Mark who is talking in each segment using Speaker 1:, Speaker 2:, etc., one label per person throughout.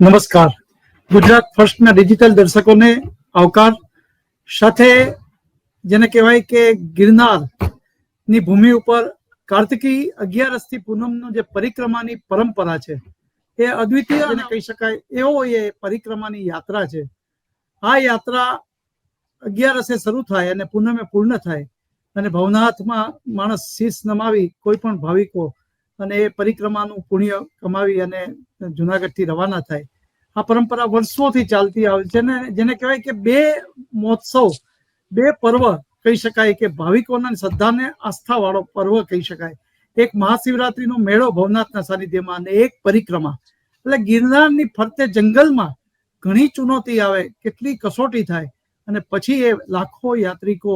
Speaker 1: નમસ્કાર. ગુજરાત ફર્સ્ટના ડિજિટલ દર્શકોને આવકાર સાથે જેને કહેવાય કે ગિરનારની ભૂમિ ઉપર કાર્તિકી અગિયારસથી પૂનમનો જે પરિક્રમાની પરંપરા છે, એ અદ્વિતીય અને કહી શકાય એવો એ પરિક્રમાની યાત્રા છે. આ યાત્રા અગિયારસે શરૂ થાય અને પૂનમે પૂર્ણ થાય. અને ભવનાથમાં માણસ શીશ નમાવી કોઈ પણ ભાવિકો અને એ પરિક્રમાનું પુણ્ય કમાવી અને જુનાગઢથી રવાના થાય. આ પરંપરા વર્ષોથી ચાલતી આવે છે ને જેને કહેવાય કે બે મહોત્સવ, બે પર્વ કહી શકાય કે ભાવિકોના શ્રદ્ધાને આસ્થા વાળો પર્વ કહી શકાય. એક મહાશિવરાત્રીનો મેળો ભવનાથના સાનિધ્યમાં અને એક પરિક્રમા. એટલે ગિરનારની ફરતે જંગલમાં ઘણી ચુનૌતી આવે, કેટલી કસોટી થાય અને પછી એ લાખો યાત્રિકો,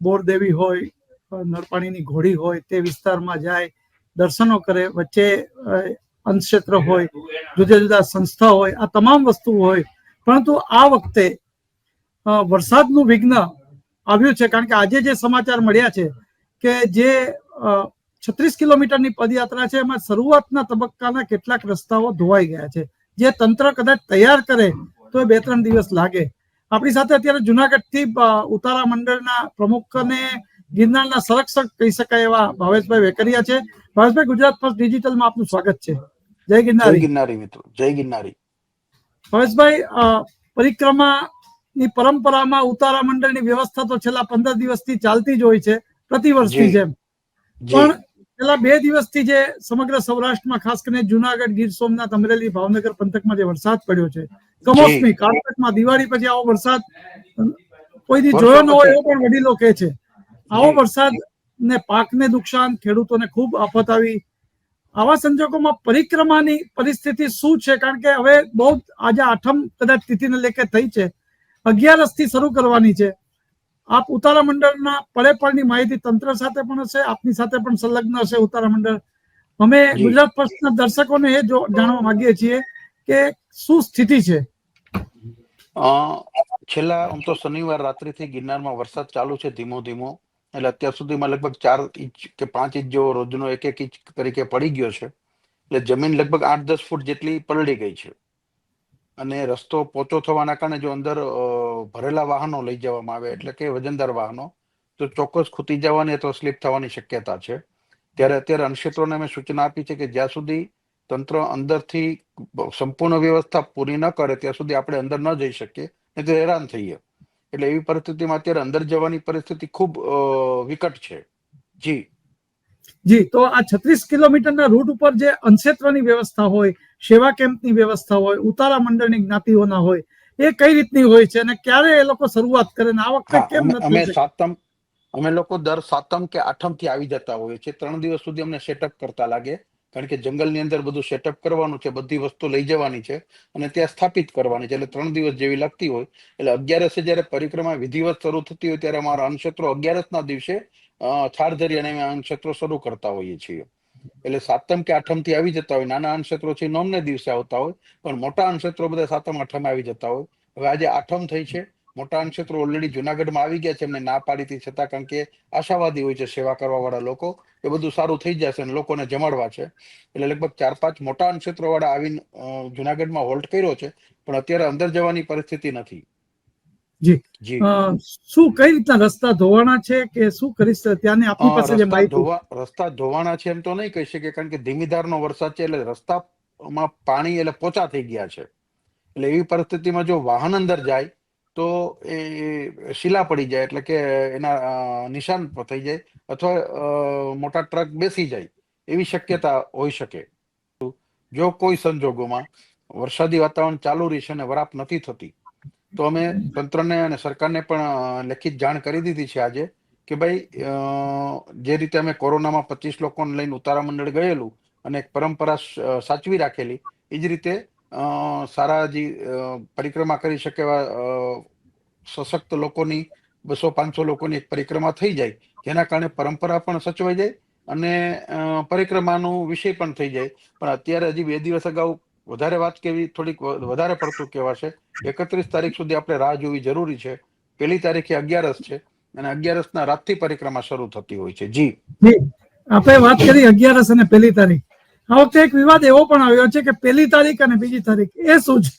Speaker 1: બોરદેવી હોય નરપાણીની ઘોડી હોય તે વિસ્તારમાં જાય દર્શનો કરે, વચ્ચે અંશક્ષેત્ર હોય, જુદા જુદા સંસ્થા હોય, આ તમામ વસ્તુ હોય. પરંતુ આ વખતે વરસાદનું વિઘ્ન આવ્યું છે કારણ કે આજે જે સમાચાર મળ્યા છે કે જે છત્રીસ કિલોમીટરની પદયાત્રા છે, એમાં શરૂઆતના તબક્કાના કેટલાક રસ્તાઓ ધોવાઈ ગયા છે. જે તંત્ર કદાચ તૈયાર કરે તો એ બે ત્રણ દિવસ લાગે. આપણી સાથે અત્યારે જુનાગઢથી ઉતારા મંડળના પ્રમુખ અને ગિરનારના સંરક્ષક કહી શકાય એવા ભાવેશભાઈ વેકરિયા છે. ભાવેશભાઈ ગુજરાત ફર્સ્ટ ડિજિટલમાં આપનું સ્વાગત છે. જય ગિરનારી.
Speaker 2: ગિરનારી મિત્રો. જય ગિરનારી.
Speaker 1: ભાવેશભાઈ પરિક્રમાની પરંપરામાં ઉતારા મંડળની વ્યવસ્થા તો છેલ્લા પંદર દિવસથી ચાલતી જ હોય છે પ્રતિ વર્ષની જેમ. પણ છેલ્લા બે દિવસથી જે સમગ્ર સૌરાષ્ટ્રમાં ખાસ કરીને જુનાગઢ ગીર સોમનાથ અમરેલી ભાવનગર પંથકમાં જે વરસાદ પડ્યો છે કમોસમી કારતકમાં દિવાળી પછી આવો વરસાદ કોઈ દી જોયો ન હોય એવો પણ વડીલો કહે છે. આવો વરસાદ ને પાકને નુકસાન ખેડૂતોને ખૂબ આફત આવી. આવા સંજોગોમાં પરિક્રમાની પરિસ્થિતિ શું છે? કારણ કે હવે બહુ આજે આઠમ કદાચ તિથિને લેકે થઈ છે. અગિયારસથી શરૂ કરવાની છે. આપ ઉતારા મંડળના પળે પળની માહિતી તંત્ર સાથે પણ હશે આપની સાથે પણ સંલગ્ન હશે ઉતારા મંડળ. અમે. ગુજરાત પક્ષના દર્શકોને એ જો જાણવા માંગીએ છીએ કે શું સ્થિતિ છે?
Speaker 2: છેલ્લા આમ તો શનિવાર રાત્રિથી ગિરનારમાં વરસાદ ચાલુ છે ધીમો ધીમો. એટલે અત્યાર સુધીમાં લગભગ ચાર ઇંચ કે પાંચ ઇંચ જેવો રોજનો એક એક ઇંચ તરીકે પડી ગયો છે. એટલે જમીન લગભગ આઠ દસ ફૂટ જેટલી પલળી ગઈ છે. અને રસ્તો પોચો થવાના કારણે જો અંદર ભરેલા વાહનો લઈ જવામાં આવે, એટલે કે વજનદાર વાહનો, તો ચોક્કસ ખૂટી જવાની અથવા સ્લીપ થવાની શક્યતા છે. ત્યારે અત્યારે અનક્ષેત્રોને અમે સૂચના આપી છે કે જ્યાં સુધી તંત્ર અંદરથી સંપૂર્ણ વ્યવસ્થા પૂરી ન કરે, ત્યાં સુધી આપણે અંદર ન જઈ શકીએ, નહીં તો હેરાન થઈએ. એટલે એવી પરિસ્થિતિમાં અત્યારે અંદર જવાની પરિસ્થિતિ ખૂબ વિકટ છે. જી.
Speaker 1: જી તો આ છત્રીસ કિલોમીટરના રૂટ ઉપર જે અંશેત્રની વ્યવસ્થા હોય સેવા કેમ્પની વ્યવસ્થા હોય ઉતારા મંડળની જ્ઞાતિઓના હોય એ કઈ રીતની હોય છે અને ક્યારે એ લોકો શરૂઆત કરે ને આ વખતે કેમ
Speaker 2: નથી અમે સાતમ અમે લોકો દર સાતમ કે આઠમથી આવી જતા હોઈએ છીએ. ત્રણ દિવસ સુધી અમને સેટઅપ કરતા લાગે. કારણ કે જંગલની અંદર બધું સેટઅપ કરવાનું છે બધી વસ્તુ લઈ જવાની છે અને ત્યાં સ્થાપિત કરવાની છે. એટલે ત્રણ દિવસ જેવી લાગતી હોય. એટલે અગિયારસે જ્યારે પરિક્રમા વિધિવત શરૂ થતી હોય ત્યારે અમારા અન્નક્ષેત્રો અગિયારસના દિવસે અ, થાળ ધરી અને અમે શરૂ કરતા હોઈએ છીએ. એટલે સાતમ કે આઠમથી આવી જતા હોય. નાના અનક્ષેત્રો છે નોમને દિવસે આવતા હોય. પણ મોટા અનક્ષેત્રો બધા સાતમ આઠમ આવી જતા હોય. હવે આજે આઠમ થઈ છે. મોટા અનક્ષેત્રો ઓલરેડી જુનાગઢમાં આવી ગયા છે એમને ના પાડી હતી છતાં કારણ કે આશાવાદી હોય છે સેવા કરવા વાળા લોકો એ બધું સારું થઈ જશે અને લોકોને જમાડવા છે. એટલે લગભગ ચાર પાંચ મોટા અંશેત્રો વાળા આવીને જુનાગઢમાં હોલ્ટ કર્યો છે પણ અત્યારે અંદર જવાની પરિસ્થિતિ નથી.
Speaker 1: જી.
Speaker 2: જી.
Speaker 1: શું કઈ રીતના રસ્તા ધોવાણા છે કે શું કરી ત્યાંની
Speaker 2: આપણી
Speaker 1: પાસે જે માહિતી
Speaker 2: રસ્તા ધોવાણા છે એમ તો નહીં કહી શકીએ કારણ કે ધીમીધારનો વરસાદ છે એટલે રસ્તામાં પાણી એટલે પોચા થઈ ગયા છે. એટલે એવી પરિસ્થિતિમાં જો વાહન અંદર જાય તો એ શીલા પડી જાય એટલે કે એના નિશાન થઈ જાય અથવા મોટા ટ્રક બેસી જાય એવી શક્યતા હોઈ શકે. જો કોઈ સંજોગોમાં વરસાદી વાતાવરણ ચાલુ રહેશે અને વરાપ નથી થતી, તો અમે તંત્રને અને સરકારને પણ લેખિત જાણ કરી દીધી છે આજે કે ભાઈ જે રીતે અમે કોરોનામાં પચીસ લોકોને લઈને ઉતારા મંડળ ગયેલું અને એક પરંપરા સાચવી રાખેલી, એ જ રીતે સારા જે પરિક્રમા કરી શકે એવા સશક્ત લોકોની, બસો પાંચસો લોકોની એક પરિક્રમા થઈ જાય. જેના કારણે પરંપરા પણ સચવાઈ જાય અને પરિક્રમાનો વિષય પણ થઈ જાય. પણ અત્યારે હજી બે દિવસ અગાઉ વધારે વાત કેવી, થોડીક વધારે પડતું કહેવાશે. એકત્રીસ તારીખ સુધી આપણે રાહ જોવી જરૂરી છે. પહેલી તારીખે અગિયારસ છે અને અગિયારસના રાતથી પરિક્રમા શરૂ થતી હોય છે. જી.
Speaker 1: જી. આપણે વાત કરી અગિયારસ અને પહેલી તારીખ. આ વખતે એક વિવાદ એવો પણ આવ્યો છે કે પહેલી તારીખ અને બીજી તારીખ, એ શું છે?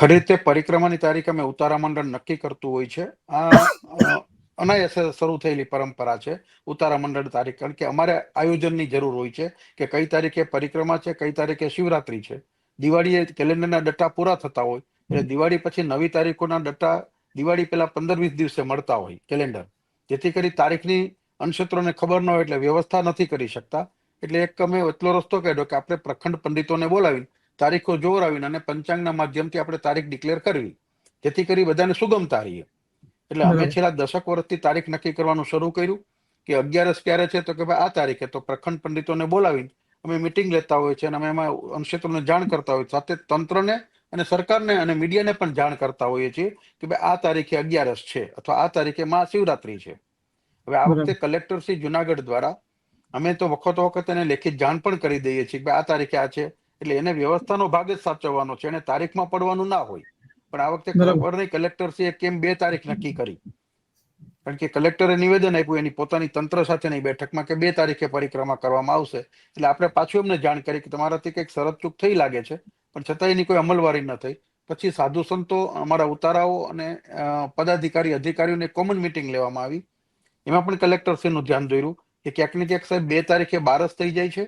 Speaker 2: ખરી રીતે પરિક્રમાની તારીખ અમે ઉતારા મંડળ નક્કી કરતું હોય છે. આ અનાયાસે શરૂ થયેલી પરંપરા છે, ઉતારા મંડળ તારીખ. કારણ કે અમારે આયોજનની જરૂર હોય છે કે કઈ તારીખે પરિક્રમા છે, કઈ તારીખે શિવરાત્રી છે. દિવાળીએ કેલેન્ડરના ડટ્ટા પૂરા થતા હોય, એટલે દિવાળી પછી નવી તારીખોના ડટ્ટા દિવાળી પહેલા પંદર વીસ દિવસે મળતા હોય કેલેન્ડર. જેથી કરી તારીખની અનક્ષેત્રોને ખબર ન હોય એટલે વ્યવસ્થા નથી કરી શકતા. એટલે એક અમે એટલો રસ્તો કાઢ્યો કે આપણે પ્રખંડ પંડિતોને બોલાવીને તારીખો જોવરાવીને અને પંચાંગના માધ્યમથી આપણે તારીખ ડિક્લેર કરવી. જેથી કરી બધાને સુગમતા રહીએ. એટલે અમે છેલ્લા દશક વર્ષથી તારીખ નક્કી કરવાનું શરૂ કર્યું કે અગિયારસ ક્યારે છે તો કે ભાઈ આ તારીખે. તો પ્રખંડ પંડિતોને બોલાવીને અમે મિટિંગ લેતા હોય છે અને અમે એમાં અંશેત્રોને જાણ કરતા હોય સાથે તંત્રને અને સરકારને અને મીડિયાને પણ જાણ કરતા હોઈએ છીએ કે ભાઈ આ તારીખે અગિયારસ છે અથવા આ તારીખે મહાશિવરાત્રી છે. હવે આ વખતે કલેક્ટર શ્રી જુનાગઢ દ્વારા અમે તો વખતો વખત એને લેખિત જાણ પણ કરી દઈએ છીએ કે આ તારીખે આ છે. એટલે એને વ્યવસ્થાનો ભાગ જ સાચવવાનો છે. એને તારીખમાં પડવાનું ના હોય. પણ આ વખતે. ખબર નહીં કલેક્ટરશ્રીએ કેમ બે તારીખ નક્કી કરી. કારણ કે કલેક્ટરે નિવેદન આપ્યું એની પોતાની તંત્ર સાથેની બેઠકમાં કે બે તારીખે પરિક્રમા કરવામાં આવશે. એટલે આપણે પાછું એમને જાણ કરી કે તમારાથી કંઈક શરત ચૂક થઈ લાગે છે. પણ છતાં એની કોઈ અમલવારી ન થઈ. પછી સાધુ સંતો અમારા ઉતારાઓ અને પદાધિકારી અધિકારીઓને કોમન મિટિંગ લેવામાં આવી. એમાં પણ કલેક્ટરશ્રીનું ધ્યાન દોર્યું. કે ક્યાંક ને ક્યાંક સાહેબ બે તારીખે બારસ થઈ જાય છે.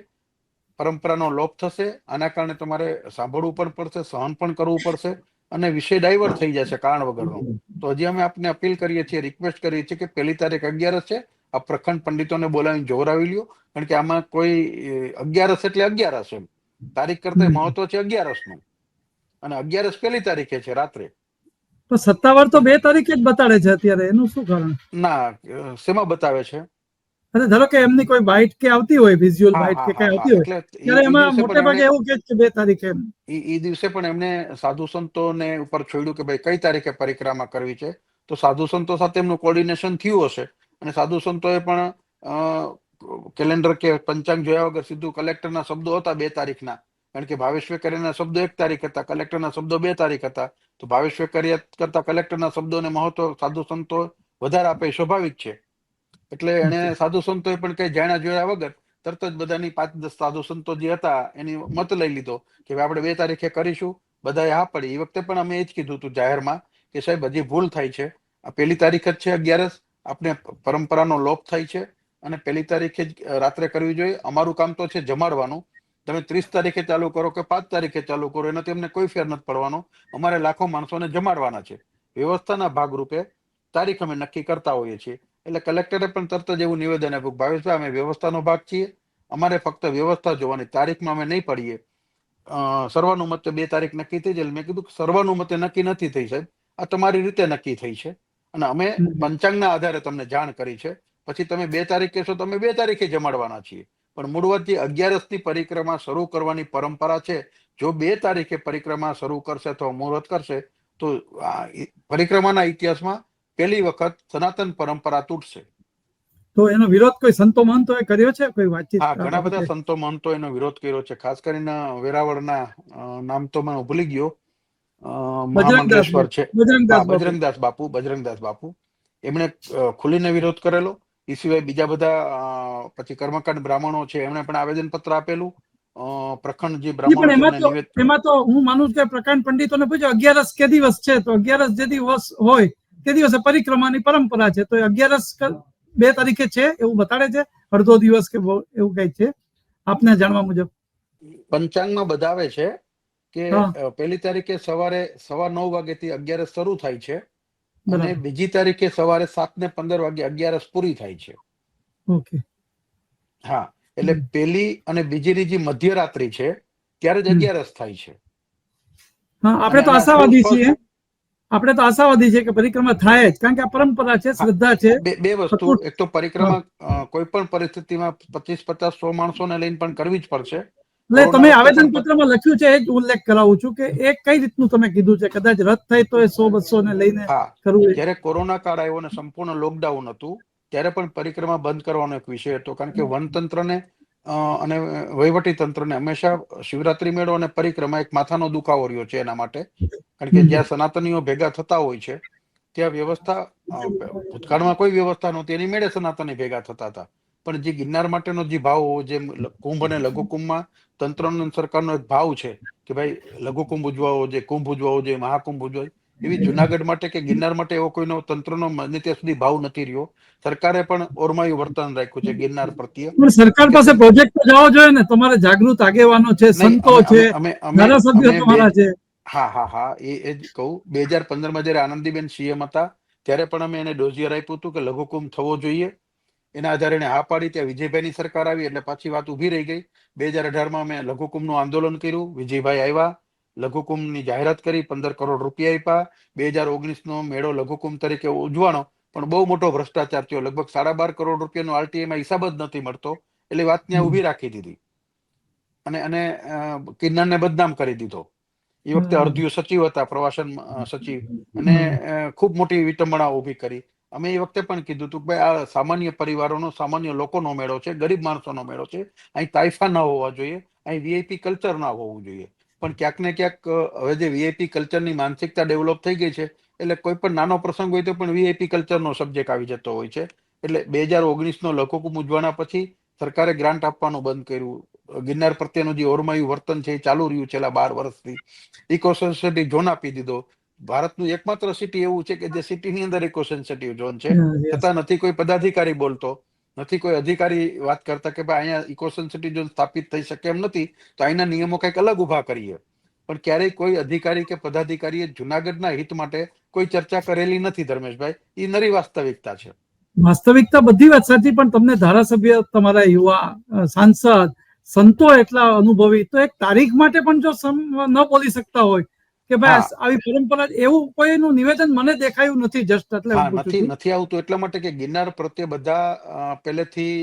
Speaker 2: પરંપરાનો લોપ થશે આના કારણે તમારે સાંભળવું પણ પડશે સહન પણ કરવું પડશે અને વિષય ડાયવર્ટ થઈ જશે કારણ વગરનો. તો હજી અમે આપને અપીલ કરીએ છીએ રિક્વેસ્ટ કરીએ છીએ કે પહેલી તારીખ અગિયારસ છે આ પ્રખંડ પંડિતોને બોલાવીને જોવરાવી લ્યો કારણ કે આમાં કોઈ અગિયારસ એટલે અગિયારસ એમ. તારીખ કરતા મહત્વ છે અગિયારસનું અને અગિયારસ પહેલી તારીખે છે રાત્રે.
Speaker 1: તો સત્તાવાર તો બે તારીખે જ બતાડે છે અત્યારે એનું શું કારણ?
Speaker 2: ના શેમાં બતાવે છે?
Speaker 1: અને ધારો કે એમની કોઈ બાઇટ કે આવતી હોય વિઝ્યુઅલ બાઇટ કે કઈ આવતી હોય ત્યારે એમાં મોટે ભાગે એવું કે છે બે તારીખે
Speaker 2: ઈ દિવસે પણ એમને સાધુ સંતોને ઉપર છોડ્યું કે ભાઈ કઈ તારીખે પરિક્રમા કરવી છે? તો સાધુ સંતો સાથે એમનું કોર્ડિનેશન થયું હશે. અને સાધુ સંતોએ પણ કેલેન્ડર કે પંચાંગ જોયા વગર સીધું કલેક્ટરના શબ્દો હતા બે તારીખના. કારણ કે ભાવેશ વેકરિયાના શબ્દો એક તારીખ હતા કલેક્ટરના શબ્દો બે તારીખ હતા. તો ભાવેશ વેકરિયા કરતા કલેક્ટરના શબ્દોને મહત્વ સાધુ સંતો વધારે આપે એ સ્વાભાવિક છે. એટલે એને સાધુ સંતોએ પણ કઈ જાણ્યા જોયા વગર તરત જ બધાની પાંચ દસ સાધુ સંતો જે હતા એની મત લઈ લીધો કે આપણે બે તારીખે કરીશું, બધાએ હા પડી. એ વખતે પણ અમે એ જ કીધું હતું જાહેરમાં કે સાહેબ, હજી ભૂલ થાય છે. આ પહેલી તારીખ જ છે અગિયારસ. આપણે પરંપરાનો લોપ થાય છે અને પહેલી તારીખે જ રાત્રે કરવી જોઈએ. અમારું કામ તો છે જમાડવાનું. તમે ત્રીસ તારીખે ચાલુ કરો કે પાંચ તારીખે ચાલુ કરો, એનાથી અમને કોઈ ફેર નથી પડવાનો. અમારે લાખો માણસોને જમાડવાના છે. વ્યવસ્થાના ભાગરૂપે તારીખ અમે નક્કી કરતા હોઈએ છીએ. એટલે કલેક્ટરે પણ તરત જ એવું નિવેદન આપ્યું ભાવેશભાઈ અમે વ્યવસ્થાનો ભાગ છીએ. અમારે ફક્ત વ્યવસ્થા જોવાની તારીખમાં અમે નહીં પડીએ. અ, સર્વાનુમતે બે તારીખ નક્કી થઈ એટલે મેં કીધું કે સર્વાનુમતે નક્કી નથી થઈ સાહેબ. આ તમારી રીતે નક્કી થઈ છે. અને અમે પંચાંગના આધારે તમને જાણ કરી છે. પછી તમે બે તારીખ કહેશો તમે બે તારીખે જમાડવાના છીએ. પણ મૂળવત જે અગિયારસની પરિક્રમા શરૂ કરવાની પરંપરા છે. જો બે તારીખે પરિક્રમા શરૂ કરશે અથવા મુહૂર્ત કરશે તો આ પરિક્રમાના ઇતિહાસમાં પહેલી વખત સનાતન પરંપરા તૂટશે.
Speaker 1: તો એનો વિરોધ કોઈ સંતો મહંતોએ કર્યો છે? કોઈ વાતચીત
Speaker 2: હા ઘણા બધા સંતો મહંતો એનો વિરોધ કર્યો છે. ખાસ કરીને વેરાવળના નામ તો મને ભૂલી ગયો. અ, છે.
Speaker 1: બજરંગદાસ બાપુ.
Speaker 2: બજરંગદાસ બાપુ. એમણે ખુલીને વિરોધ કરેલો. એ સિવાય બીજા બધા પછી કર્મકાંડ બ્રાહ્મણો છે એમણે પણ આવેદન પત્ર આપેલું પ્રખંડ જે બ્રાહ્મણ
Speaker 1: એમાં તો હું માનું છું કે પંડિતો પંડિતોને પૂછ્યું અગિયારસ કે દિવસ છે તો અગિયારસ જે દિવસ હોય તે દિવસે પરિક્રમાની પરંપરા છે. તો અગિયારસ બે તારીખે છે એવું બતાડે છે. અડધો દિવસ કે એવું કઈ છે. આપને જાણવા મુજબ.
Speaker 2: પંચાંગમાં બતાવે છે કે પહેલી તારીખે સવારે સવા નવ વાગ્યાથી અગિયારસ શરૂ થાય છે. અને બીજી તારીખે સવારે સાત ને પંદર વાગે અગિયારસ પૂરી થાય છે.
Speaker 1: ઓકે.
Speaker 2: હા એટલે પેલી અને બીજીની જે મધ્યરાત્રિ છે ત્યારે જ અગિયારસ થાય છે.
Speaker 1: હા આપણે તો આશાવાદી છીએ. આપણે તો આશાવાદી છે કે પરિક્રમા થાય જ કારણ કે આ પરંપરા છે શ્રદ્ધા છે.
Speaker 2: બે વસ્તુ. એક તો પરિક્રમા કોઈ પણ પરિસ્થિતિમાં પચીસ પચાસ સો માણસોને લઈને પણ કરવી જ પડશે.
Speaker 1: એટલે તમે આવેદન પત્રમાં લખ્યું છે એ જ ઉલ્લેખ કરાવું છું કે એ કઈ રીતનું તમે કીધું છે? કદાચ રદ થાય તો એ સો બસો ને લઈને કરવું
Speaker 2: જયારે કોરોના કાળ આવ્યો અને સંપૂર્ણ લોકડાઉન હતું ત્યારે પણ પરિક્રમા બંધ કરવાનો એક વિષય હતો કારણ કે વનતંત્રને અને વહીવટી તંત્રને હંમેશા શિવરાત્રી મેળો અને પરિક્રમા એક માથાનો દુખાવો રહ્યો છે એના માટે. કારણ કે જ્યાં સનાતનીઓ ભેગા થતા હોય છે ત્યાં વ્યવસ્થા ભૂતકાળમાં કોઈ વ્યવસ્થા નહોતી. એની મેળે સનાતની ભેગા થતા હતા. પણ જે ગિરનાર માટેનો જે ભાવ હોવો જે કુંભ અને લઘુ કુંભમાં તંત્રનો સરકારનો એક ભાવ છે કે ભાઈ લઘુ કુંભ ઉજવાવો જે કુંભ ઉજવાવો જે મહાકુંભ જોઈએ. એવી જુનાગઢ માટે કે ગિરનાર માટે એવો કોઈનો તંત્રનો ત્યાં સુધી ભાવ નથી રહ્યો. સરકારે પણ ઓરમાયું વર્તન રાખ્યું છે ગિરનાર પ્રત્યે.
Speaker 1: સરકાર પાસે પ્રોજેક્ટ તો જવો જોઈએ ને. તમારે જાગૃત આગેવાનો છે સંતો છે ધારાસભ્યો તમારા છે.
Speaker 2: હા હા હા. એ એ જ કહું. બે હજાર પંદરમાં જયારે આનંદીબેન સીએમ હતા ત્યારે પણ અમે એને ડોઝિયર આપ્યું હતું કે લઘુકુંભ થવો જોઈએ. એના આધારે એને હા પાડી. ત્યાં વિજયભાઈની સરકાર આવી એટલે પાછી વાત ઊભી રહી ગઈ. બે હજાર અઢારમાં અમે લઘુકુંભનું આંદોલન કર્યું. વિજયભાઈ આવ્યા. લઘુકુંભની જાહેરાત કરી પંદર કરોડ રૂપિયા આપ્યા. બે હજાર ઓગણીસનો મેળો લઘુકુંભ તરીકે ઉજવાનો પણ બહુ મોટો ભ્રષ્ટાચાર થયો. લગભગ સાડા બાર કરોડ રૂપિયાનો આરટીઆઈમાં હિસાબ જ નથી મળતો. એટલે વાત ત્યાં ઊભી રાખી દીધી. અને અને કિન્નરને બદનામ કરી દીધો. એ વખતે. અર્ધ્યુ સચિવ હતા પ્રવાસન સચિવ. અને ખૂબ મોટી વિટંબણા ઊભી કરી. અમે એ વખતે પણ કીધું હતું કે ભાઈ આ સામાન્ય પરિવારોનો સામાન્ય લોકોનો મેળો છે ગરીબ માણસોનો મેળો છે. અહીં તાઇફા ના હોવા જોઈએ. અહીં વીઆઈપી કલ્ચર ના હોવું જોઈએ. પણ ક્યાંક ને ક્યાંક હવે જે વીઆઈપી કલ્ચરની માનસિકતા ડેવલપ થઈ ગઈ છે એટલે કોઈ પણ નાનો પ્રસંગ હોય તો પણ વીઆઈપી કલ્ચરનો સબ્જેક્ટ આવી જતો હોય છે. એટલે બે હજાર ઓગણીસનો લઘુકુંભ ઉજવાના પછી સરકારે ગ્રાન્ટ આપવાનું બંધ કર્યું. ગિરનાર પ્રત્યેનું જે ઓરમાયું વર્તન છે એ ચાલુ રહ્યું છેલ્લા બાર વર્ષથી. ઇકો સેન્સિટિવ ઝોન આપી દીધો. ભારતનું એકમાત્ર સિટી એવું છે કે જે સિટીની અંદર ઇકો સેન્સિટિવ ઝોન છે. છતાં નથી કોઈ પદાધિકારી બોલતો. નથી કોઈ અધિકારી વાત કરતા કે ભાઈ અહીંયા ઇકો સેન્સિટિવ ઝોન સ્થાપિત થઈ શકે એમ નથી, તો અહીંના નિયમો કંઈક અલગ ઊભા કરીએ. પણ ક્યારેય કોઈ અધિકારી કે પદાધિકારીએ જુનાગઢના હિત માટે કોઈ ચર્ચા કરેલી નથી ધર્મેશભાઈ. એ નરી વાસ્તવિકતા છે.
Speaker 1: વાસ્તવિકતા બધી વાત સાચી, પણ તમને ધારાસભ્ય તમારા યુવા સાંસદ સંતો એટલા અનુભવી, તો એક તારીખ માટે પણ જો ન બોલી શકતા હોય કે ભાઈ આવી પરંપરા એવું કોઈનું નિવેદન મને દેખાયું નથી જસ્ટ એટલે
Speaker 2: નથી નથી આવતું એટલા માટે કે ગિરનાર પ્રત્યે બધા પહેલેથી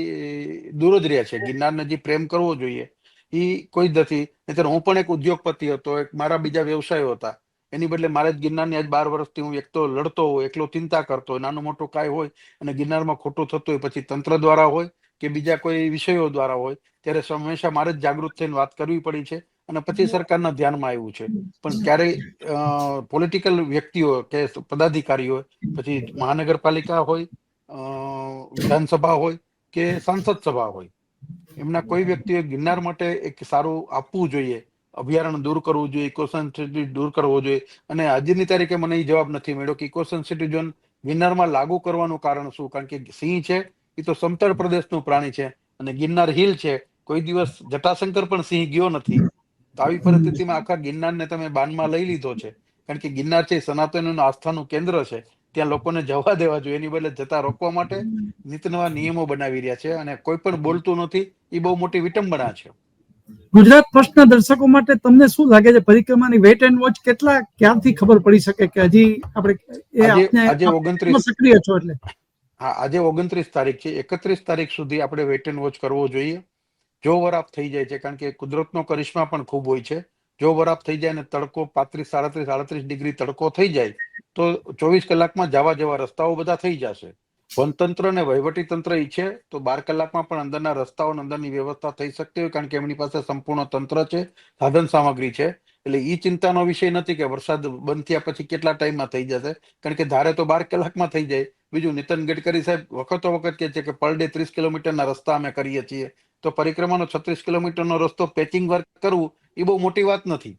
Speaker 2: દૂર જ રહ્યા છે. ગિરનારને જે પ્રેમ કરવો જોઈએ એ કોઈ જ નથી. નહીંતર હું પણ એક ઉદ્યોગપતિ હતો એક મારા બીજા વ્યવસાયો હતા. એની બદલે મારે જ ગિરનારની આજ બાર વર્ષથી હું એકતો લડતો હોય એકલો ચિંતા કરતો હોય નાનું મોટું કાંઈ હોય અને ગિરનારમાં ખોટું થતું હોય પછી તંત્ર દ્વારા હોય કે બીજા કોઈ વિષયો દ્વારા હોય ત્યારે હંમેશા મારે જ જાગૃત થઈને વાત કરવી પડી છે. અને પછી સરકારના ધ્યાનમાં આવ્યું છે. પણ ક્યારેય પોલિટિકલ વ્યક્તિઓ કે પદાધિકારીઓ પછી મહાનગરપાલિકા હોય વિધાનસભા હોય કે સાંસદ સભા હોય એમના કોઈ વ્યક્તિએ ગિરનાર માટે એક સારું આપવું જોઈએ અભયારણ્ય દૂર કરવું જોઈએ ઇકો સેન્સિટિવ દૂર કરવો જોઈએ. અને આજની તારીખે મને એ જવાબ નથી મળ્યો કે ઇકો સેન્સિટિવ ઝોન ગિરનારમાં લાગુ કરવાનું કારણ શું? કારણ કે સિંહ છે એ તો સમતળ પ્રદેશનું પ્રાણી છે અને ગિરનાર હિલ છે. કોઈ દિવસ જટાશંકર પણ સિંહ ગયો નથી. તો આવી પરિસ્થિતિમાં આખા ગિરનારને તમે બાનમાં લઈ લીધો છે. કારણ કે ગિરનાર છે એ આસ્થાનું કેન્દ્ર છે. ત્યાં લોકોને જવા દેવા જોઈએ. એની બદલે જતા રોકવા માટે નીત નવા નિયમો બનાવી રહ્યા છે અને કોઈ પણ બોલતું નથી એ બહુ મોટી વિટંબના છે.
Speaker 1: ગુજરાત ફર્સ્ટના દર્શકો માટે તમને શું લાગે છે? પરિક્રમાની વેટ એન્ડ વોચ કેટલા ક્યારથી ખબર પડી શકે કે હજી આપણે
Speaker 2: આજે ઓગણત્રીસ
Speaker 1: સક્રિય છો એટલે?
Speaker 2: હા આજે ઓગણત્રીસ તારીખ છે. એકત્રીસ તારીખ સુધી આપણે વેટ એન્ડ વોચ કરવો જોઈએ. જો વરાપ થઈ જાય છે, કારણ કે કુદરતનો કરિશ્મા પણ ખૂબ હોય છે. જો વરાપ થઈ જાય ને તડકો પાંત્રીસ, સાડત્રીસ સાડત્રીસ ડિગ્રી તડકો થઈ જાય, તો ચોવીસ કલાકમાં જવા જેવા રસ્તાઓ બધા થઈ જશે. વનતંત્ર ને વહીવટી તંત્ર ઈચ્છે તો બાર કલાકમાં પણ અંદરના રસ્તાઓ અંદરની વ્યવસ્થા થઈ શકતી હોય, કારણ કે એમની પાસે સંપૂર્ણ તંત્ર છે, સાધન સામગ્રી છે. એટલે એ ચિંતાનો વિષય નથી કે વરસાદ બંધ થયા પછી કેટલા ટાઈમમાં થઈ જશે. કારણ કે ધારે તો બાર કલાકમાં થઈ જાય. બીજું નીતિન ગડકરી સાહેબ વખતો વખત કહે છે કે પર ડે ત્રીસ કિલોમીટરના રસ્તા અમે કરીએ છીએ. તો પરિક્રમાનો છત્રીસ કિલોમીટરનો રસ્તો પેચિંગ વર્ક કરવું એ બહુ મોટી વાત નથી.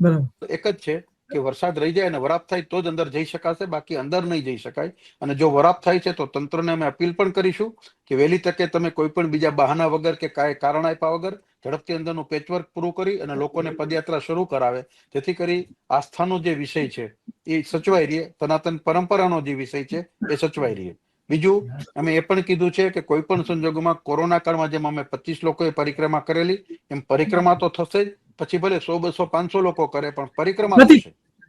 Speaker 1: બરાબર.
Speaker 2: એક જ છે કે વરસાદ રહી જાય અને વરાપ થાય તો જ અંદર જઈ શકાશે બાકી અંદર નહીં જઈ શકાય. અને જો વરાપ થાય છે તો તંત્રને અમે અપીલ પણ કરીશું કે વહેલી તકે તમે કોઈ પણ બીજા બહાના વગર કે કાંઈ કારણ આપ્યા વગર ઝડપથી અંદરનું પેચવર્ક પૂરું કરી અને લોકોને પદયાત્રા શરૂ કરાવે. જેથી કરી આસ્થાનો જે વિષય છે એ સચવાઈ રહે સનાતન પરંપરાનો જે વિષય છે એ સચવાઈ રહે. બીજું અમે એ પણ કીધું છે કે કોઈ પણ સંજોગોમાં કોરોના કાળમાં જેમ અમે પચીસ લોકોએ પરિક્રમા કરેલી એમ પરિક્રમા તો થશે જ. પછી ભલે સો બસો પાંચસો લોકો કરે પણ પરિક્રમા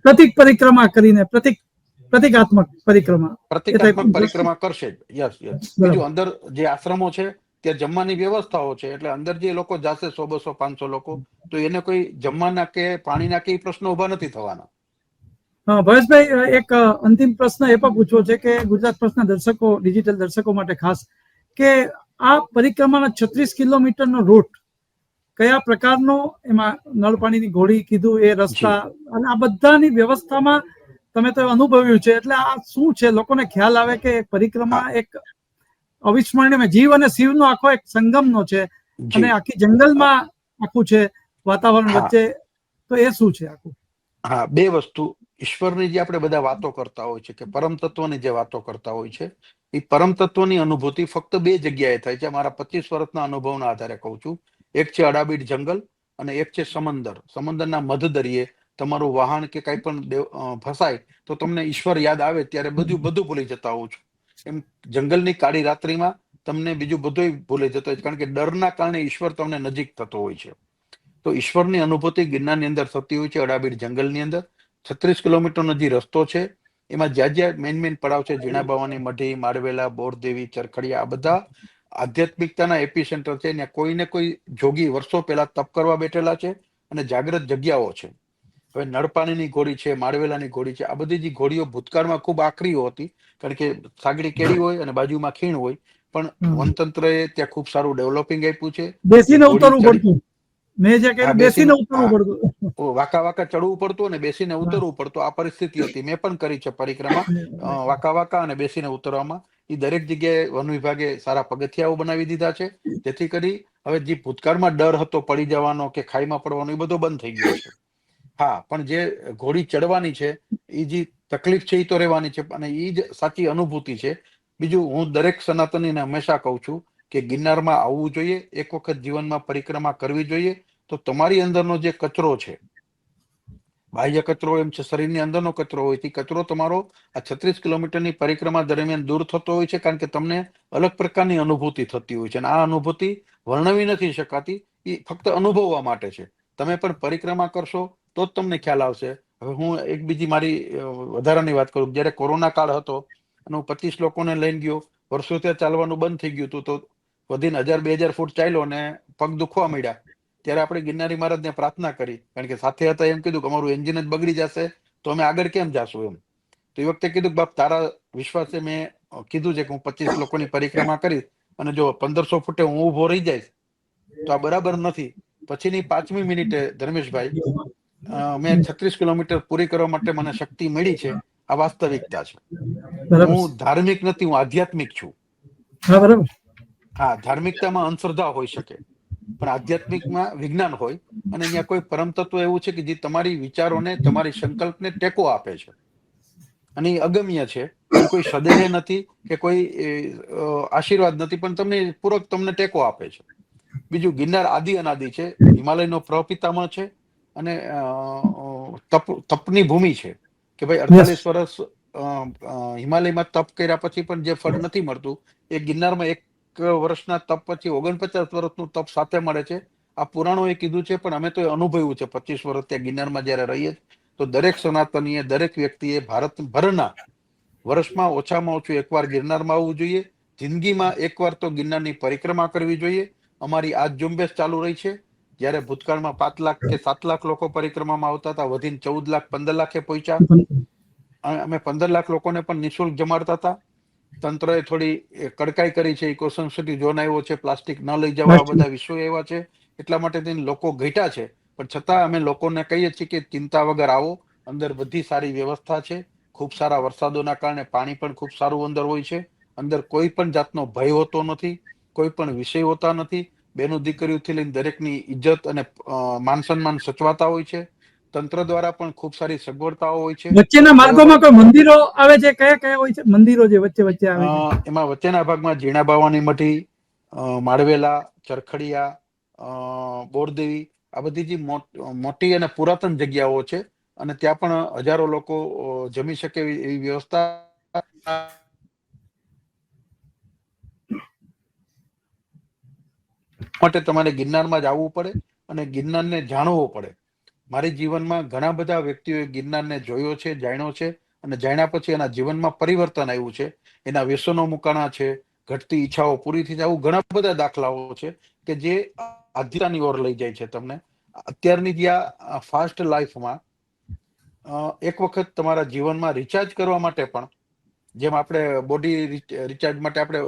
Speaker 1: પ્રતિક પરિક્રમા કરીને પ્રતિક પ્રતિકાત્મક પરિક્રમા.
Speaker 2: પ્રતિકાત્મક પરિક્રમા કરશે જ. યસ યસ બીજું અંદર જે આશ્રમો છે ત્યાં જમવાની વ્યવસ્થાઓ છે. એટલે અંદર જે લોકો જાશે સો બસો પાંચસો લોકો તો એને કોઈ જમવાના કે પાણીના કે પ્રશ્નો ઊભા નથી થવાના.
Speaker 1: ભવેશભાઈ એક અંતિમ પ્રશ્ન એ પણ પૂછવો છે કે ગુજરાત પ્રશ્ન દર્શકો ડિજિટલ દર્શકો માટે ખાસ કે આ પરિક્રમાના છત્રીસ કિલોમીટરનો રૂટ કયા પ્રકારનો એમાં નળ પાણીની ઘોડી કીધું એ રસ્તા અને આ બધાની વ્યવસ્થામાં તમે તો અનુભવ્યું છે. એટલે આ શું છે? લોકોને ખ્યાલ આવે કે પરિક્રમા એક અવિસ્મરણીય જીવ અને શિવનો આખો એક સંગમનો છે અને આખી જંગલમાં આખું છે વાતાવરણ વચ્ચે. તો એ શું છે આખું?
Speaker 2: હા બે વસ્તુ ઈશ્વરની જે આપણે બધા વાતો કરતા હોય છે કે પરમ તત્વની જે વાતો કરતા હોય છે, એ પરમ તત્વની અનુભૂતિ ફક્ત બે જગ્યાએ થાય છે. મારા પચીસ વર્ષના અનુભવના આધારે કહું છું. એક છે અડાબીડ જંગલ અને એક છે સમંદર. સમંદરના મધદરિયે તમારું વાહન કે કંઈ પણ ફસાય તો તમને ઈશ્વર યાદ આવે ત્યારે બધું બધું ભૂલી જતા હોવ છું. એમ જંગલની કાળી રાત્રિમાં તમને બીજું બધું ભૂલી જતો હોય છે. કારણ કે ડરના કારણે ઈશ્વર તમને નજીક થતો હોય છે. તો ઈશ્વરની અનુભૂતિ ગિરનારની અંદર થતી હોય છે, અડાબીડ જંગલની અંદર. છત્રીસ કિલોમીટરનો જે રસ્તો છે એમાં જ્યાં જ્યાં મેન મેન પડાવ છે ઝીણા ભવાની મઢી માળવેલા બોરદેવી ચરખડિયા આ બધા આધ્યાત્મિકતાના એપી સેન્ટર છે. ત્યાં કોઈ ને કોઈ જોગી વર્ષો પહેલા તપ કરવા બેઠેલા છે અને જાગ્રત જગ્યાઓ છે. હવે નળપાણીની ઘોડી છે માળવેલાની ઘોડી છે આ બધી જે ઘોડીઓ ભૂતકાળમાં ખૂબ આકરીઓ હતી કારણ કે સાગડી કેળી હોય અને બાજુમાં ખીણ હોય પણ. વનતંત્રએ ત્યાં ખૂબ સારું ડેવલપિંગ આપ્યું છે.
Speaker 1: બેસીને ઉતરવું પડતું મેં જે કહ્યું બેસીને ઉતરવું પડતું.
Speaker 2: ઓ, વાકા વાંકા ચડવું પડતું અને બેસીને ઉતરવું પડતું. આ પરિસ્થિતિ હતી. મેં પણ કરી છે પરિક્રમા. વાંકા વાંકા અને બેસીને ઉતરવામાં. એ દરેક જગ્યાએ વન વિભાગે સારા પગથિયાઓ બનાવી દીધા છે. જેથી કરી હવે જે ભૂતકાળમાં ડર હતો પડી જવાનો કે ખાઈમાં પડવાનો એ બધો બંધ થઈ ગયો છે. હા પણ જે ઘોડી ચડવાની છે એ જે તકલીફ છે એ તો રહેવાની છે. અને એ જ સાચી અનુભૂતિ છે. બીજું હું દરેક સનાતનીને હંમેશા કહું છું કે ગિરનારમાં આવવું જોઈએ. એક વખત જીવનમાં પરિક્રમા કરવી જોઈએ. તો તમારી અંદરનો જે કચરો છે, બાહ્ય કચરો એમ છે, શરીરની અંદરનો કચરો હોય, તે કચરો તમારો આ છત્રીસ કિલોમીટરની પરિક્રમા દરમિયાન દૂર થતો હોય છે, કારણ કે તમને અલગ પ્રકારની અનુભૂતિ થતી હોય છે. અને આ અનુભૂતિ વર્ણવી નથી શકાતી, એ ફક્ત અનુભવવા માટે છે. તમે પણ પરિક્રમા કરશો તો જ તમને ખ્યાલ આવશે. હવે હું એક બીજી મારી વધારાની વાત કરું. જ્યારે કોરોના કાળ હતો અને હું પચીસ લોકોને લઈને ગયો વર્ષો ત્યાં ચાલવાનું બંધ થઈ ગયું હતું, તો વધીને હજાર, બે હજાર ફૂટ ચાલ્યો અને પગ દુખવા મળ્યા ત્યારે આપણે ગિરનારી મહારાજને પ્રાર્થના કરી. કારણ કે સાથે હતા એમ કીધું કે અમારું એન્જિન જ બગડી જશે તો અમે આગળ કેમ જાશું એમ. તો એ વખતે કીધું બાપ તારા વિશ્વાસે મેં કીધું છે કે હું પચીસ લોકોની પરિક્રમા કરીશ અને જો પંદરસો ફૂટે હું ઊભો રહી જઈશ તો આ બરાબર નથી. પછીની પાંચમી મિનિટે ધર્મેશભાઈ મેં છત્રીસ કિલોમીટર પૂરી કરવા માટે મને શક્તિ મળી છે આ વાસ્તવિકતા છે. હું ધાર્મિક નથી હું આધ્યાત્મિક છું.
Speaker 1: હા બરાબર.
Speaker 2: હા ધાર્મિકતામાં અંધશ્રદ્ધા હોઈ શકે. પણ આધ્યાત્મિકમાં વિજ્ઞાન હોય અને અહીંયા કોઈ પરમ તત્વ એવું છે કે જે તમારી વિચારોને તમારી સંકલ્પને ટેકો આપે છે. અને એ અગમ્ય છે. કોઈ સદેહ નથી કે કોઈ આશીર્વાદ નથી પણ તમને પૂરક તમને ટેકો આપે છે. બીજું ગિરનાર આદિ અનાદિ છે. હિમાલયનો પ્રપિતામહ છે અને તપ તપની ભૂમિ છે કે ભાઈ અડતાલીસ વર્ષ હિમાલયમાં તપ કર્યા પછી પણ જે ફળ નથી મળતું એ ગિરનારમાં એક વર્ષના તપ પછી ઓગણપચાસ વર્ષનું તપ સાથે મળે છે. આ પુરાણોએ કીધું છે, પણ અમે તો એ અનુભવ્યું છે. પચીસ વર્ષ ત્યાં ગિરનારમાં જ્યારે રહીએ તો દરેક સનાતનીએ, દરેક વ્યક્તિએ ભારતભરના વર્ષમાં ઓછામાં ઓછું એકવાર ગિરનારમાં આવવું જોઈએ. જિંદગીમાં એકવાર તો ગિરનારની પરિક્રમા કરવી જોઈએ. અમારી આ ઝુંબેશ ચાલુ રહી છે. જ્યારે ભૂતકાળમાં પાંચ લાખ કે સાત લાખ લોકો પરિક્રમામાં આવતા હતા, વધીને ચૌદ લાખ, પંદર લાખે પહોંચ્યા. અમે પંદર લાખ લોકોને પણ નિઃશુલ્ક જમાડતા હતા. તંત્રએ થોડી કડકાઈ કરી છે. ઇકો સુધી ઝોન આવ્યો છે. પ્લાસ્ટિક ન લઈ જવા આ બધા વિષયો એવા છે. એટલા માટે થઈને લોકો ઘટ્યા છે. પણ છતાં અમે લોકોને કહીએ છીએ કે ચિંતા વગર આવો. અંદર બધી સારી વ્યવસ્થા છે. ખૂબ સારા વરસાદોના કારણે પાણી પણ ખૂબ સારું અંદર હોય છે. અંદર કોઈ પણ જાતનો ભય હોતો નથી. કોઈ પણ વિષય હોતા નથી. બેનો દીકરીઓથી લઈને દરેકની ઇજ્જત અને માન સન્માન સચવાતા હોય છે. તંત્ર દ્વારા પણ ખૂબ સારી સગવડતાઓ હોય છે.
Speaker 1: વચ્ચેના માર્ગોમાં કોઈ મંદિરો આવે છે? કયા કયા હોય છે? મંદિરો જે વચ્ચે વચ્ચે આવે છે?
Speaker 2: એમાં વચ્ચેના ભાગમાં ઝીણા બાવાની મઠી માળવેલા ચરખડિયા બોરદેવી આ બધી જે મોટી અને પુરાતન જગ્યાઓ છે અને ત્યાં પણ હજારો લોકો જમી શકે એવી એવી વ્યવસ્થા માટે તમારે ગિરનારમાં જ આવવું પડે અને ગિરનારને જાણવો પડે. મારી જીવનમાં ઘણા બધા વ્યક્તિઓએ ગિરનારને જોયો છે, જાણ્યો છે અને જાણ્યા પછી એના જીવનમાં પરિવર્તન આવ્યું છે. એના વ્યસનો મુકાણા છે, ઘટતી ઈચ્છાઓ પૂરી થઈ જાય ઘણા બધા દાખલાઓ છે કે જે આધ્યાની ઓર લઈ જાય છે તમને. અત્યારની જે આ ફાસ્ટ લાઈફમાં એક વખત તમારા જીવનમાં રિચાર્જ કરવા માટે પણ, જેમ આપણે બોડી રિચાર્જ માટે આપણે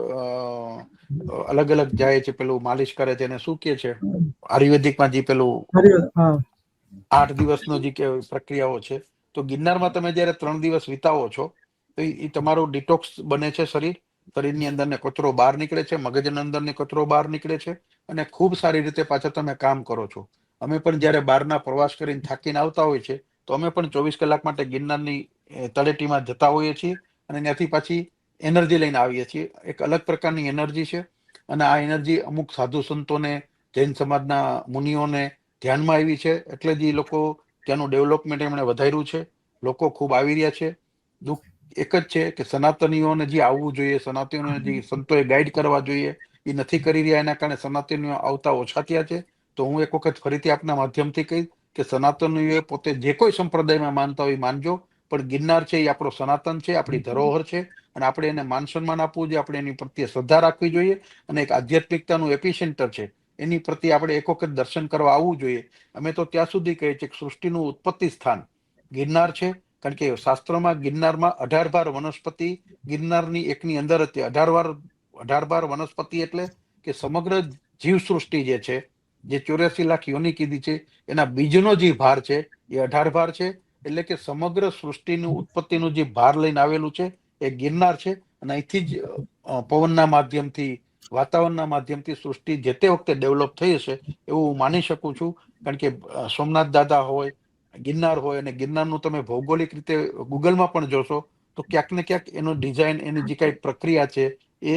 Speaker 2: અલગ અલગ જાય છે, પેલું માલિશ કરે છે, એને શું કે છે. આયુર્વેદિકમાં જે પેલું આઠ દિવસનો જે કે પ્રક્રિયાઓ છે. તો ગિરનારમાં તમે જ્યારે ત્રણ દિવસ વિતાવો છો, તો એ તમારું ડિટોક્સ બને છે શરીર. શરીરની અંદરને કચરો બહાર નીકળે છે, મગજની અંદરને કચરો બહાર નીકળે છે અને ખૂબ સારી રીતે પાછા તમે કામ કરો છો. અમે પણ જ્યારે બહારના પ્રવાસ કરીને થાકીને આવતા હોય છે, તો અમે પણ ચોવીસ કલાક માટે ગિરનારની તળેટીમાં જતા હોઈએ છીએ અને ત્યાંથી પાછી એનર્જી લઈને આવીએ છીએ. એક અલગ પ્રકારની એનર્જી છે અને આ એનર્જી અમુક સાધુ સંતોને, જૈન સમાજના મુનિઓને ધ્યાનમાં આવી છે, એટલે જ એ લોકો ત્યાંનું ડેવલપમેન્ટ એમણે વધાર્યું છે. લોકો ખૂબ આવી રહ્યા છે. દુઃખ એક જ છે કે સનાતનીઓને જે આવવું જોઈએ, સનાતનીઓને જે સંતોએ ગાઈડ કરવા જોઈએ, એ નથી કરી રહ્યા. એના કારણે સનાતનીઓ આવતા ઓછા થયા છે. તો હું એક વખત ફરીથી આપના માધ્યમથી કહીશ કે સનાતનીઓએ પોતે જે કોઈ સંપ્રદાયમાં માનતા હોય માનજો. પણ ગિરનાર છે એ આપણો સનાતન છે, આપણી ધરોહર છે. અને આપણે એને માન સન્માન આપવું જોઈએ. આપણે એની પ્રત્યે શ્રદ્ધા રાખવી જોઈએ. અને એક આધ્યાત્મિકતાનું એપિસેન્ટર છે. એની પ્રત્યે આપણે એક વખત દર્શન કરવા આવવું જોઈએ. અમે તો ત્યાં સુધી કહીએ છીએ કે સૃષ્ટિનું ઉત્પત્તિ સ્થાન ગિરનાર છે. કારણ કે શાસ્ત્રોમાં ગિરનારમાં અઢાર બાર વનસ્પતિ, ગિરનારની એકની અંદર હતી અઢાર વાર, અઢાર બાર વનસ્પતિ એટલે કે સમગ્ર જીવ સૃષ્ટિ જે છે, જે ચોર્યાસી લાખ યોની કીધી છે, એના બીજનો જે ભાર છે, એ અઢાર ભાર છે. એટલે કે સમગ્ર સૃષ્ટિનું ઉત્પત્તિનું જે ભાર લઈને આવેલું છે, એ ગિરનાર છે. અને અહીંથી જ પવનના માધ્યમથી વાતાવરણના માધ્યમથી સૃષ્ટિ જે તે વખતે ડેવલપ થઈ હશે, એવું હું માની શકું છું. કારણ કે સોમનાથ દાદા હોય, ગિરનાર હોય અને ગિરનારનું તમે ભૌગોલિક રીતે ગૂગલમાં પણ જોશો, તો ક્યાંક ને ક્યાંક એનો ડિઝાઇન એની જે કાંઈ પ્રક્રિયા છે, એ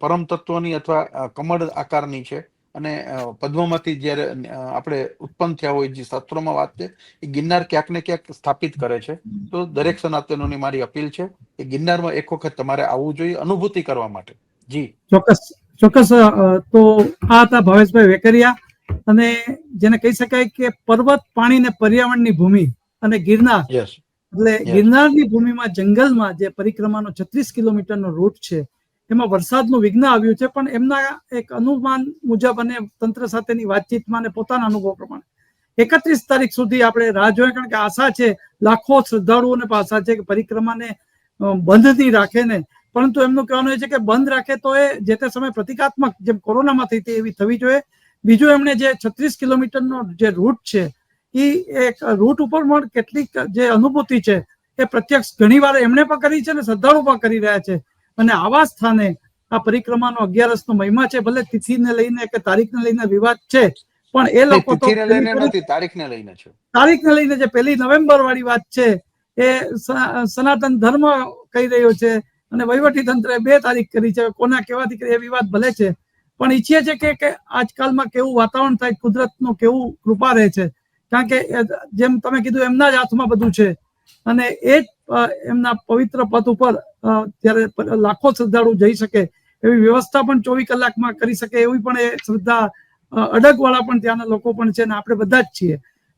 Speaker 2: પરમ તત્વની અથવા કમળ આકારની છે. અને પદ્મમાંથી જ્યારે આપણે ઉત્પન્ન થયા હોય, જે શાસ્ત્રોમાં વાત છે, એ ગિરનાર ક્યાંક ને ક્યાંક સ્થાપિત કરે છે. તો દરેક સનાતનોની મારી અપીલ છે કે ગિરનારમાં એક વખત તમારે આવવું જોઈએ અનુભૂતિ કરવા માટે. જી.
Speaker 1: ચોક્કસ. ચોક્કસ તો આ હતા ભાવેશભાઈ વેકરિયા અને જેને કહી શકાય કે પર્વત પાણી ને પર્યાવરણની ભૂમિ અને ગિરનાર. એટલે ગિરનારની ભૂમિમાં જંગલમાં જે પરિક્રમાનો છત્રીસ કિલોમીટરનો રૂટ છે એમાં વરસાદનું વિઘ્ન આવ્યું છે પણ એમના એક અનુમાન મુજબ અને તંત્ર સાથેની વાતચીતમાં અને પોતાના અનુભવ પ્રમાણે. એકત્રીસ તારીખ સુધી આપણે રાહ જોઈએ કારણ કે આશા છે લાખો શ્રદ્ધાળુઓને આશા છે કે પરિક્રમાને બંધ નહીં રાખે ને પરંતુ એમનું કહેવાનું એ છે કે બંધ રાખે તો એ જે તે સમયે પ્રતિકાત્મક જેમ કોરોનામાં થઈ હતી એવી થવી જોઈએ. બીજું એમણે જે છત્રીસ કિલોમીટરનો જે રૂટ છે એ એક રૂટ ઉપર પણ કેટલીક જે અનુભૂતિ છે એ પ્રત્યક્ષ ઘણી વાર એમણે પણ કરી છે અને શ્રદ્ધાળુ પણ કરી રહ્યા છે. અને આવા સ્થાને આ પરિક્રમાનો અગિયારસનો મહિમા છે ભલે તિથિને લઈને કે તારીખને લઈને વિવાદ છે પણ એ લોકો તો
Speaker 2: તારીખને લઈને છે.
Speaker 1: તારીખને લઈને જે પહેલી નવેમ્બર વાળી વાત છે એ સનાતન ધર્મ કહી રહ્યો છે અને વહીવટી તંત્રે બે તારીખ કરી છે. કોના કહેવાથી કરી એ વિવાદ ભલે છે. પણ ઈચ્છીએ છે કે આજકાલમાં કેવું વાતાવરણ થાય કુદરતનું કેવું કૃપા રહે છે. કારણ કે જેમ તમે કીધું એમના જ હાથમાં બધું છે. અને એ જ એમના પવિત્ર પથ ઉપર ત્યારે લાખો શ્રદ્ધાળુ જઈ શકે એવી વ્યવસ્થા પણ ચોવીસ કલાકમાં કરી શકે એવી પણ એ શ્રદ્ધા અડગવાળા પણ ત્યાંના લોકો પણ છે અને આપણે બધા જ છીએ.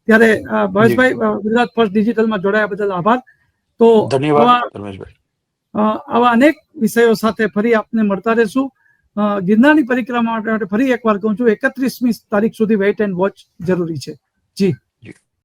Speaker 1: ત્યારે ભાવેશભાઈ ગુજરાત ફર્સ્ટ ડિજિટલમાં જોડાયા બદલ આભાર. તો
Speaker 2: ધન્યવાદ
Speaker 1: આવા અનેક વિષયો સાથે ફરી આપને મળતા રહેશું. ગિરનારની પરિક્રમા માટે ફરી એકવાર કહું છું, એકત્રીસમી તારીખ સુધી વેઇટ એન્ડ વોચ જરૂરી છે. જી.